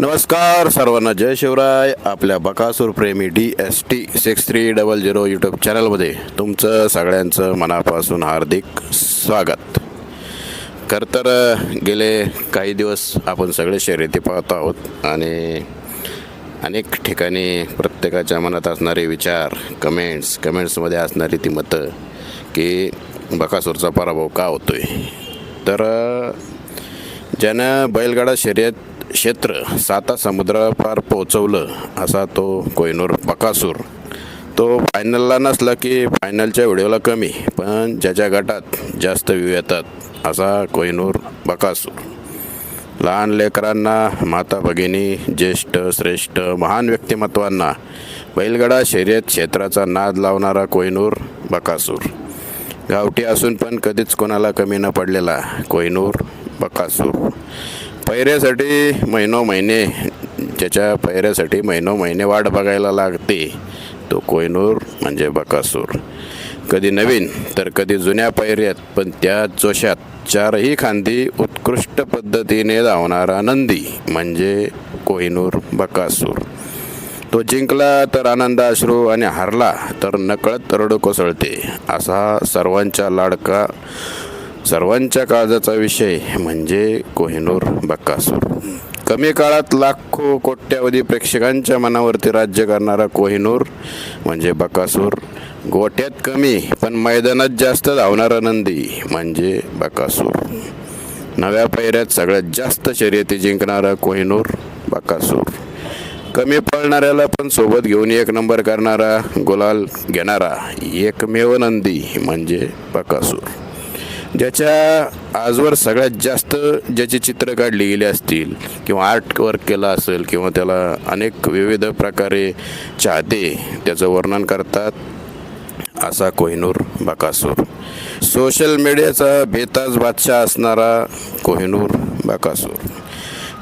नमस्कार सर्वांना जय शिवराय. आपल्या बकासूर प्रेमी D S T six three double zero YouTube चॅनलमध्ये तुमचं सगळ्यांचं मनापासून हार्दिक स्वागत. खरं तर गेले काही दिवस आपण सगळे शर्यती पाहत आहोत आणि अनेक ठिकाणी प्रत्येकाच्या मनात असणारे विचार कमेंट्स कमेंट्समध्ये असणारी ती मतं की बकासूरचा पराभव का होतो आहे तर ज्यानं बैलगाडा शर्यत क्षेत्र साता समुद्रापार पोचवलं असा तो कोयनूर बकासूर तो फायनलला नसला की फायनलच्या व्हिडिओला कमी पण ज्याच्या गटात जास्त व्ह्यू येतात असा कोयनूर बकासूर लहान लेकरांना माता भगिनी ज्येष्ठ श्रेष्ठ महान व्यक्तिमत्वांना बैलगाडा शर्यत क्षेत्राचा नाद लावणारा कोयनूर बकासूर गावठी असून पण कधीच कोणाला कमी न पडलेला कोयनूर बकासूर. पैऱ्यासाठी महिनो महिने ज्याच्या पैऱ्यासाठी महिनो महिने वाट बघायला लागते तो कोयनूर म्हणजे बकासूर. कधी नवीन तर कधी जुन्या पैऱ्यात पण त्या जोशात चारही खांदी उत्कृष्ट पद्धतीने धावणारा नंदी म्हणजे कोहिनूर बकासूर. तो जिंकला तर आनंद अश्रू आणि हारला तर नकळत रडू कोसळते असा सर्वांच्या लाडका सर्वांच्या काळजाचा विषय म्हणजे कोहिनूर बक्कासूर. कमी काळात लाखो कोट्यावधी प्रेक्षकांच्या मनावरती राज्य करणारा कोहिनूर म्हणजे बकासूर गोट्यात कमी पण मैदानात जास्त धावणारा नंदी म्हणजे बकासूर नव्या पैऱ्यात सगळ्यात जास्त शर्यती जिंकणारा कोहिनूर बकासूर कमी पळणाऱ्याला पण सोबत घेऊन एक नंबर करणारा गुलाल घेणारा एकमेव नंदी म्हणजे बकासूर ज्याच्या आजवर सगळ्यात जास्त ज्याची चित्र काढली गेली असतील किंवा आर्ट वर्क केलं असेल किंवा त्याला अनेक विविध प्रकारे चाहते त्याचं वर्णन करतात असा कोहिनूर बकासूर. सोशल मीडियाचा बेताज बादशाह असणारा कोहिनूर बकासूर.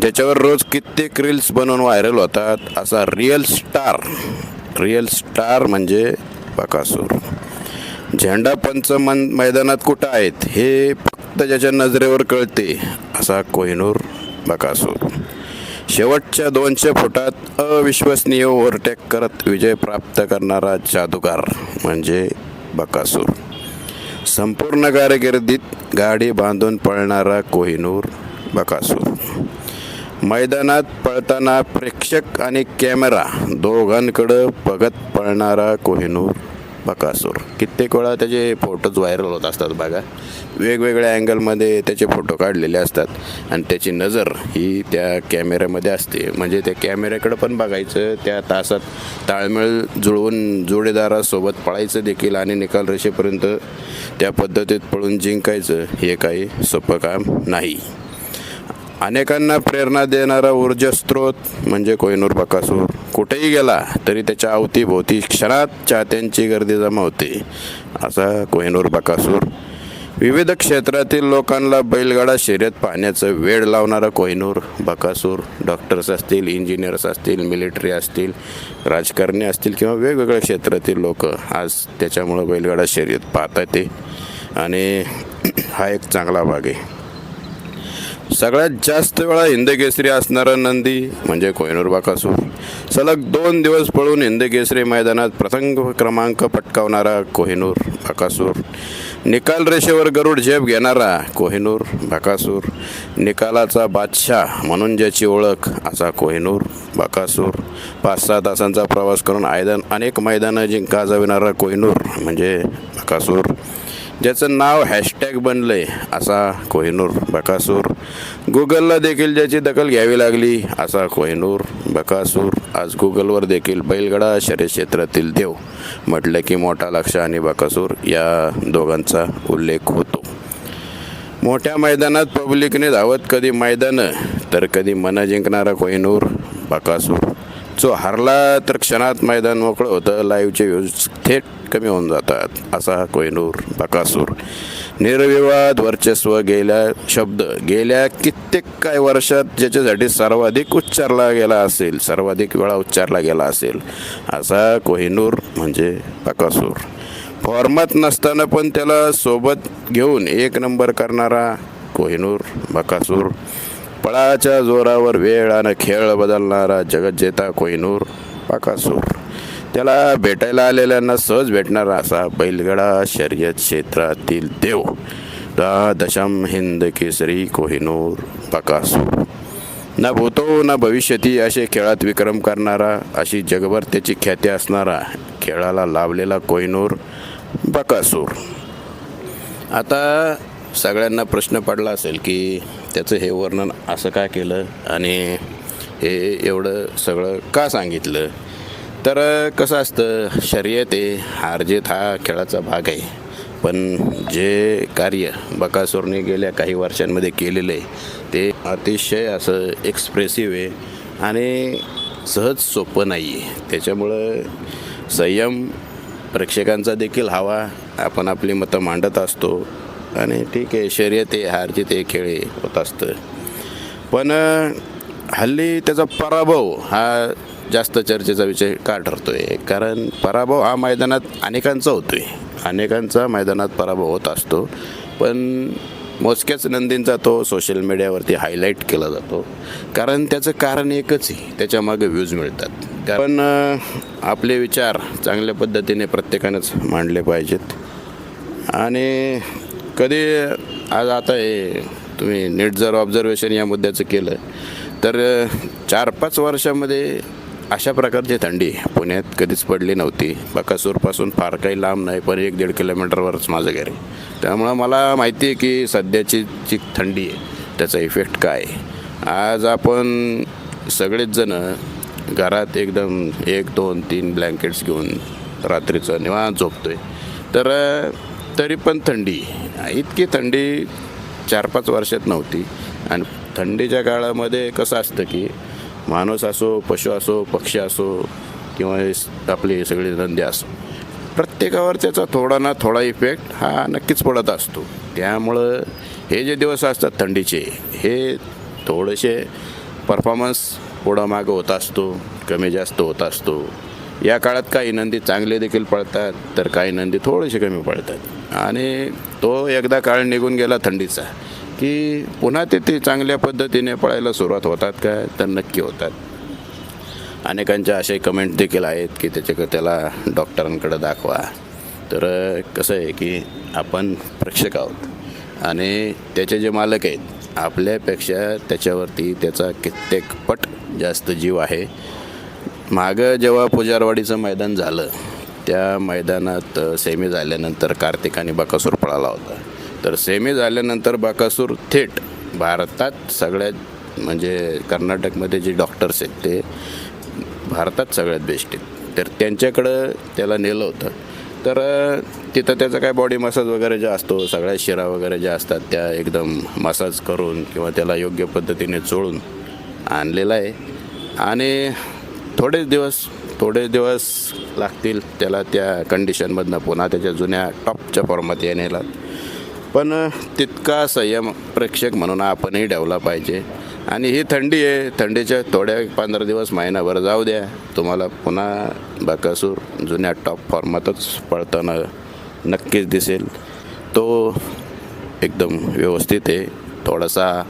ज्याच्यावर रोज कित्येक रील्स बनवून व्हायरल होतात असा रिअल स्टार रिअल स्टार म्हणजे बकासूर. झेंडा पंच मन मैदानात कुठं आहेत हे फक्त ज्याच्या नजरेवर कळते असा कोहिनूर बकासूर. शेवटच्या दोनशे फुटात अविश्वसनीय ओव्हरटेक करत विजय प्राप्त करणारा जादूगार म्हणजे बकासूर. संपूर्ण कारकिर्दीत गाडी बांधून पळणारा कोहिनूर बकासूर. मैदानात पळताना प्रेक्षक आणि कॅमेरा दोघांकडं बघत पळणारा कोहिनूर बकासूर कित्येक वेळा त्याचे फोटोज व्हायरल होत असतात बघा. वेगवेगळ्या अँगलमध्ये त्याचे फोटो काढलेले असतात. आणि त्याची नजर ही त्या कॅमेऱ्यामध्ये असते. म्हणजे त्या कॅमेऱ्याकडं पण बघायचं त्या तासात ताळमेळ जुळवून जोडेदारासोबत पळायचं देखील आणि निकाल रेषेपर्यंत त्या पद्धतीत पळून जिंकायचं हे काही सोपं काम नाही. अनेकांना प्रेरणा देणारा ऊर्जास्रोत म्हणजे कोहिनूर बकासूर. कुठेही गेला तरी त्याच्या अवतीभोवती क्षणात चाहत्यांची गर्दी जमा होते. असा कोहिनूर बकासूर. विविध क्षेत्रातील लोकांना बैलगाडा शर्यत पाहण्याचं वेळ लावणारा कोहिनूर बकासूर. डॉक्टर्स असतील इंजिनियर्स असतील मिलिटरी असतील राजकारणी असतील किंवा वेगवेगळ्या क्षेत्रातील लोक आज त्याच्यामुळं बैलगाडा शर्यत पाहतात ते. आणि हा एक चांगला भाग आहे. सगळ्यात जास्त वेळा हिंदकेसरी असणारा नंदी म्हणजे कोहिनूर बाकासूर. सलग दोन दिवस पळून हिंदकेसरी मैदानात प्रथम क्रमांक पटकावणारा कोहिनूर बाकासूर. निकाल रेषेवर गरुड झेप घेणारा कोहिनूर बाकासूर. निकालाचा बादशाह म्हणून ज्याची ओळख असा कोहिनूर बाकासूर. पाच सहा तासांचा प्रवास करून आयदान अनेक मैदानं जिंका जाविणारा कोहिनूर म्हणजे बाकासूर. ज्याचं नाव हॅशटॅग बनलं आहे असा कोहिनूर बकासूर. गुगलला देखील ज्याची दखल घ्यावी लागली असा कोहिनूर बकासूर. आज गुगलवर देखील बैलगडा शर्यत क्षेत्रातील देव म्हटलं की मोठा लक्ष आणि बकासूर या दोघांचा उल्लेख होतो. मोठ्या मैदानात पब्लिकने धावत कधी मैदानं तर कधी मनं जिंकणारा कोहिनूर बकासूर. जो हरला तर क्षणात मैदान मोकळं होतं. लाईव्हचे व्ह्यूज थेट कमी होऊन जातात असा कोहिनूर बकासूर. निर्विवाद वर्चस्व गेल्या शब्द गेल्या कित्येक काही वर्षात ज्याच्यासाठी सर्वाधिक उच्चारला गेला असेल सर्वाधिक वेळा उच्चारला गेला असेल असा कोहिनूर म्हणजे बकासूर. फॉर्मात नसताना पण त्याला सोबत घेऊन एक नंबर करणारा कोहिनूर बकासूर. पळाच्या जोरावर वेळ आणि खेळ बदलणारा जगज्जेता कोहिनूर बकासूर. त्याला भेटायला आलेल्यांना सहज भेटणारा असा बैलगडा शर्यत क्षेत्रातील देव. दा दशम हिंद केसरी कोहिनूर बकासूर ना भूतो ना भविष्यती असे खेळात विक्रम करणारा अशी जगभर त्याची ख्याती असणारा खेळाला लाभलेला कोहिनूर बकासूर आता सगळ्यांना प्रश्न पडला असेल की त्याचं हे वर्णन असं का केलं आणि हे एवढं सगळं का सांगितलं? तर कसं असतं शर्यत आहे हारजेत हा खेळाचा भाग आहे. पण जे कार्य बकासूरने गेल्या काही वर्षांमध्ये केलेलं आहे ते अतिशय असं एक्सप्रेसिव्ह आहे आणि सहज सोपं नाही आहे. त्याच्यामुळं संयम प्रेक्षकांचा देखील हवा आपण आपली मतं मांडत असतो आणि ठीक आहे शर्यत आहे हारजित आहे खेळ होत असतं. पण हल्ली त्याचा पराभव हा जास्त चर्चेचा विषय का ठरतो आहे कारण पराभव हा मैदानात अनेकांचा होतो आहे अनेकांचा मैदानात पराभव होत असतो. पण मोजक्याच नंदींचा तो सोशल मीडियावरती हायलाईट केला जातो. कारण त्याचं कारण एकच आहे. त्याच्यामागे व्ह्यूज मिळतात. कारण आपले विचार चांगल्या पद्धतीने प्रत्येकानंच मांडले पाहिजेत. आणि कधी आज आता हे तुम्ही नीट जर ऑब्झर्वेशन या मुद्द्याचं केलं तर चार पाच वर्षामध्ये अशा प्रकारची थंडी पुण्यात कधीच पडली नव्हती. बकासूरपासून फार काही लांब नाही पण एक दीड किलोमीटरवरच माझं घर आहे. त्यामुळं मला माहिती आहे की सध्याची जी थंडी आहे त्याचा इफेक्ट काय आहे? आज आपण सगळेच जणं घरात एकदम एक दोन तीन ब्लँकेट्स घेऊन रात्रीचं निवांत आहे तर तरी पण थंडी इतकी थंडी चार पाच वर्षात नव्हती. आणि थंडीच्या काळामध्ये कसं असतं की माणूस असो पशु असो पक्षी असो किंवा आपले सगळे धंदे असो. प्रत्येकावर त्याचा थोडा ना थोडा इफेक्ट हा नक्कीच पडत असतो. त्यामुळं हे जे दिवस असतात थंडीचे हे थोडेसे परफॉर्मन्स पुढं मागं होत असतो कमी जास्त होत असतो. या काळात काही नंदी चांगले देखील पळतात तर काही नंदी थोडेसे कमी पळतात आणि तो एकदा काळ निघून गेला थंडीचा. की पुन्हा ते ते चांगल्या पद्धतीने पळायला सुरुवात होतात का तर नक्की होतात. अनेकांच्या असे कमेंट देखील आहेत की त्याच्याकडे त्याला डॉक्टरांकडे दाखवा. तर कसं आहे की आपण प्रेक्षक आहोत आणि त्याचे जे मालक आहेत आपल्यापेक्षा त्याच्यावरती त्याचा कित्येक पट जास्त जीव आहे. मागं जेव्हा पुजारवाडीचं मैदान झालं त्या मैदानात सेमी झाल्यानंतर कार्तिक आणि बकासूर पळाला होता. तर सेमी झाल्यानंतर बाकासूर थेट भारतात सगळ्यात म्हणजे कर्नाटकमध्ये जे डॉक्टर्स आहेत ते भारतात सगळ्यात बेस्ट आहेत. तर त्यांच्याकडं त्याला नेलं होतं. तर तिथं त्याचा काय बॉडी मसाज वगैरे जे असतो सगळ्या शिरा वगैरे ज्या असतात त्या एकदम मसाज करून किंवा त्याला योग्य पद्धतीने चोळून आणलेला आहे. आणि थोडेच दिवस थोडे दिवस लागतील त्याला त्या कंडिशनमधनं पुन्हा त्याच्या जुन्या टॉपच्या फॉर्मात येण्याला पण तितका संयम प्रेक्षक म्हणून आपणही ठेवला पाहिजे. आणि ही थंडी आहे थंडीच्या थोड्या पंधरा दिवस महिनाभर जाऊ द्या. तुम्हाला पुन्हा बकासूर जुन्या टॉप फॉर्मातच पळताना नक्कीच दिसेल. तो एकदम व्यवस्थित आहे. थोडासा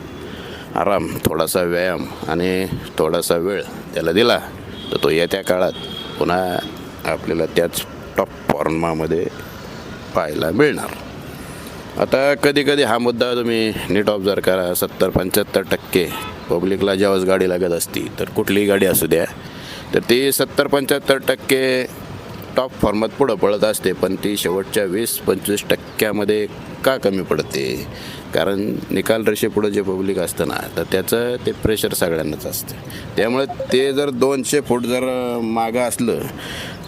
आराम थोडासा व्यायाम आणि थोडासा वेळ त्याला दिला तर तो येत्या काळात पुन्हा आपल्याला त्याच टॉप फॉर्मामध्ये पाहायला मिळणार. आता कधी कधी हा मुद्दा तुम्ही नीट ऑब्झर्व करा. सत्तर पंच्याहत्तर टक्के पब्लिकला जेव्हाच गाडी लागत असती तर कुठलीही गाडी असू द्या. तर ती सत्तर पंच्याहत्तर टक्के टॉप फॉर्मात पुढं पळत असते पण ती शेवटच्या वीस पंचवीस टक्क्यामध्ये का कमी पडते? कारण निकाल रेषेपुढं जे पब्लिक असतं ना तर त्याचं ते प्रेशर सगळ्यांनाच असतं. त्यामुळे ते जर दोनशे फूट जर मागं असलं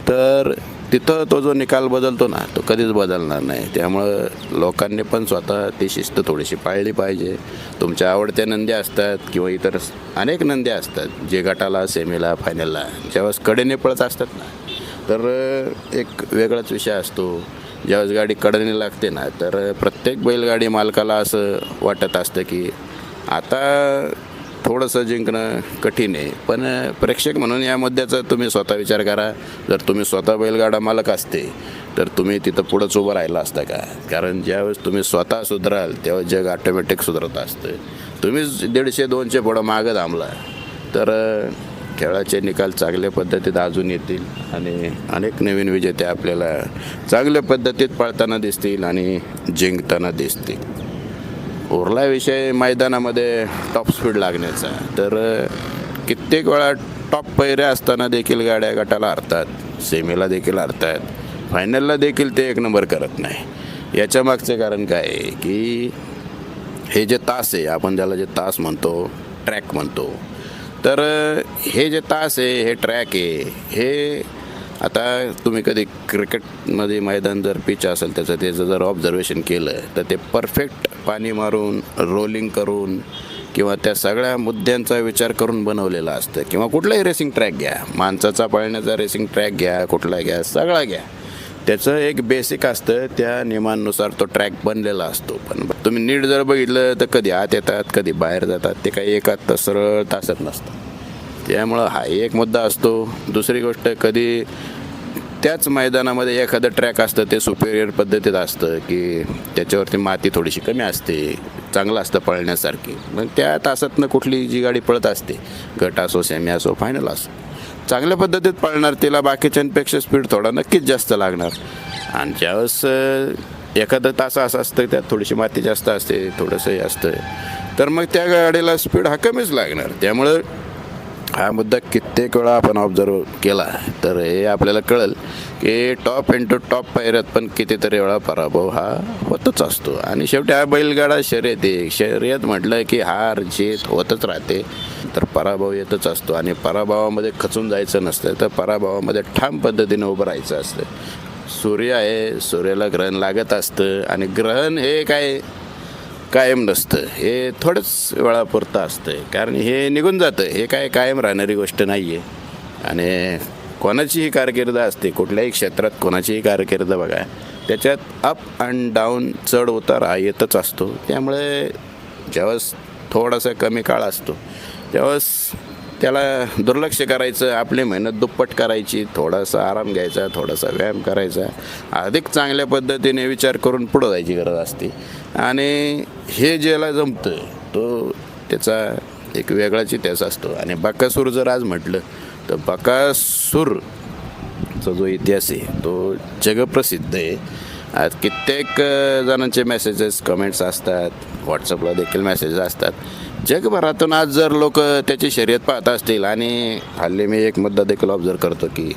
तर तिथं तो जो निकाल बदलतो ना तो कधीच बदलणार नाही. त्यामुळं लोकांनी पण स्वतः ती शिस्त थोडीशी पाळली पाहिजे. तुमच्या आवडत्या नंद्या असतात किंवा इतर अनेक नंद्या असतात जे गटाला सेमीला फायनलला ज्यावेळेस कडेने पळत असतात ना तर एक वेगळाच विषय असतो. ज्यावेळेस गाडी कडेने लागते ना तर प्रत्येक बैलगाडी मालकाला असं वाटत असतं की आता थोडंसं जिंकणं कठीण आहे. पण प्रेक्षक म्हणून या मुद्द्याचा तुम्ही स्वतः विचार करा. जर तुम्ही स्वतः बैलगाडा मालक असते तर तुम्ही तिथं पुढंच उभं राहिला असता का? कारण ज्यावेळेस तुम्ही स्वतः सुधराल तेव्हा जग ऑटोमॅटिक सुधरत असतं. तुम्हीच दीडशे दोनशे पुढं मागं थांबला तर खेळाचे निकाल चांगल्या पद्धतीत अजून येतील आणि अनेक नवीन विजेते आपल्याला चांगल्या पद्धतीत पळताना दिसतील आणि जिंकताना दिसतील. उरला विषय मैदानामध्ये टॉप स्पीड लागण्याचा. तर कित्येक वेळा टॉप पैऱ्या असताना देखील गाड्या गटाला हरतात सेमीला देखील हरतात फायनलला देखील ते एक नंबर करत नाही. याच्या मागचं कारण काय आहे की हे जे तास आहे आपण ज्याला जे तास म्हणतो ट्रॅक म्हणतो तर हे जे तास आहे हे ट्रॅक आहे हे आता तुम्ही कधी क्रिकेटमध्ये मैदान जर पिच असेल त्याचं त्याचं जर ऑब्झर्वेशन केलं तर ते परफेक्ट पाणी मारून रोलिंग करून किंवा त्या सगळ्या मुद्द्यांचा विचार करून बनवलेलं असतं. किंवा कुठलाही रेसिंग ट्रॅक घ्या. माणसाचा पळण्याचा रेसिंग ट्रॅक घ्या कुठला घ्या सगळा घ्या. त्याचं एक बेसिक असतं. त्या नियमांनुसार तो ट्रॅक बनलेला असतो. पण तुम्ही नीट जर बघितलं तर कधी आत येतात कधी बाहेर जातात. ते काही एकात तास सरळ तासत नसतं. त्यामुळं हा एक मुद्दा असतो. दुसरी गोष्ट कधी त्याच मैदानामध्ये एखादं ट्रॅक असतं ते सुपेरियर पद्धतीत असतं की त्याच्यावरती माती थोडीशी कमी असते चांगलं असतं पळण्यासारखी. मग त्या तासातनं कुठली जी गाडी पळत असते गट असो सेमी असो फायनल असो चांगल्या पद्धतीत पळणार तिला बाकीच्यांपेक्षा स्पीड थोडा नक्कीच जास्त लागणार. आणि ज्यावेळेस एखादं तास असं असतं त्यात थोडीशी माती जास्त असते थोडंसंही असतं तर मग त्या गाडीला स्पीड हा कमीच लागणार. त्यामुळं हा मुद्दा कित्येक वेळा आपण ऑब्झर्व केला तर हे आपल्याला कळेल की टॉप इंटू टॉप पायऱ्यात पण कितीतरी वेळा पराभव हा होतच असतो. आणि शेवटी हा बैलगाडा शर्यत आहे. शर्यत म्हटलं की हार जीत होतच राहते. तर पराभव येतच असतो आणि पराभवामध्ये खचून जायचं नसतं तर पराभवामध्ये ठाम पद्धतीने उभं राहायचं असतं. सूर्य आहे सूर्याला ग्रहण लागत असतं आणि ग्रहण हे काय कायम नसतं. हे थोडंच वेळापुरतं असतं. कारण हे निघून जातं. हे काय कायम राहणारी गोष्ट नाही आहे आणि कोणाचीही कारकीर्द असते कुठल्याही क्षेत्रात कोणाचीही कारकीर्द बघा. त्याच्यात अप अँड डाऊन चढ उतार हा येतच असतो. त्यामुळे ज्यावेळेस थोडासा कमी काळ असतो त्यावेळेस त्याला दुर्लक्ष करायचं आपली मेहनत दुप्पट करायची थोडासा आराम घ्यायचा थोडासा व्यायाम करायचा. अधिक चांगल्या पद्धतीने विचार करून पुढं जायची गरज असते. आणि हे ज्याला जमतं तो त्याचा एक वेगळाच इतिहास असतो. आणि बकासूर जर आज म्हटलं तर बकासूरचा जो इतिहास आहे तो जगप्रसिद्ध आहे. आज कित्येक जणांचे मेसेजेस कमेंट्स असतात व्हॉट्सअपला देखील मेसेजेस असतात. जगभरातून आज जर लोक त्याची शर्यत पाहत असतील आणि हल्ली मी एक मुद्दा देखील ऑब्झर्व करतो की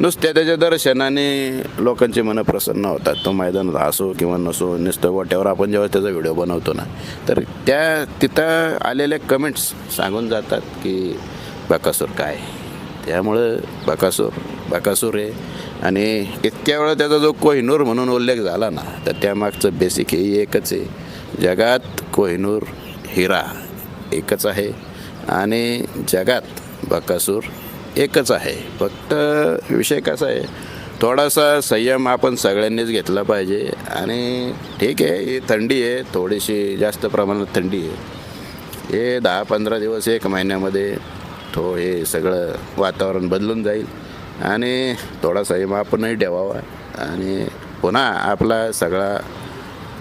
नुसत्या त्याच्या दर्शनाने लोकांची मनं प्रसन्न होतात. तो मैदानात असो किंवा नसो नुसतं वाट्यावर आपण जेव्हा त्याचा व्हिडिओ बनवतो ना तर त्या तिथं आलेल्या कमेंट्स सांगून जातात की बकासूर काय? त्यामुळं बकासूर बकासूर आहे. आणि इतक्या वेळा त्याचा जो कोहिनूर म्हणून उल्लेख झाला ना तर त्यामागचं बेसिक हे एकच आहे. जगात कोहिनूर हिरा एकच आहे. आणि जगात बकासूर एकच आहे. फक्त विषय कसा आहे थोडासा संयम आपण सगळ्यांनीच घेतला पाहिजे. आणि ठीक आहे ही थंडी आहे थोडीशी जास्त प्रमाणात थंडी आहे. हे दहा पंधरा दिवस एक महिन्यामध्ये थो हे सगळं वातावरण बदलून जाईल. आणि थोडा संयम आपणही ठेवावा. आणि पुन्हा आपला सगळा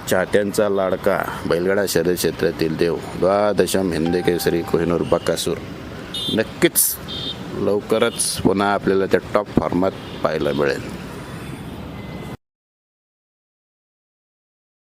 चाहत्यांचा लाडका बैलगाडा शहर क्षेत्रातील देव द्वादशम हिंदकेसरी कोहिनूर बकासूर. नक्कीच लवकरच पुन्हा आपल्याला त्या टॉप फॉर्मात पाहायला मिळेल.